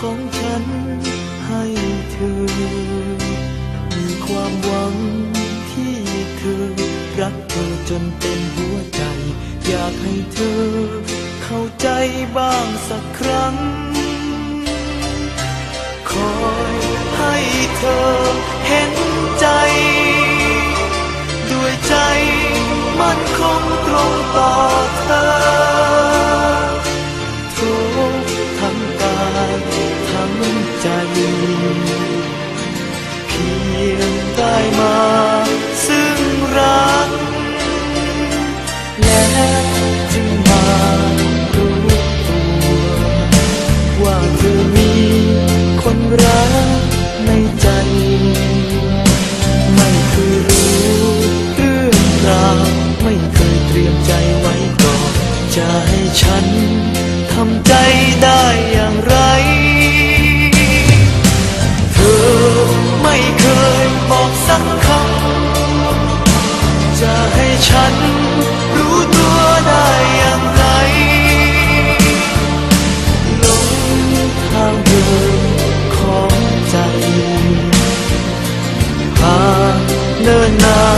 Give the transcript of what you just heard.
ของฉันให้เธอ มีความหวังที่เธอ รักเธอจนเต็มหัวใจ อยากให้เธอ เข้าใจบ้างสักครั้ง คอยให้เธอเห็นใจ ด้วยใจมันคงตรงต่อเธอ ได้อย่างไร เธอไม่เคยบอกสักคำ จะให้ฉันรู้ตัวได้อย่างไรลงทางเดินของใจผ่านเนินนาน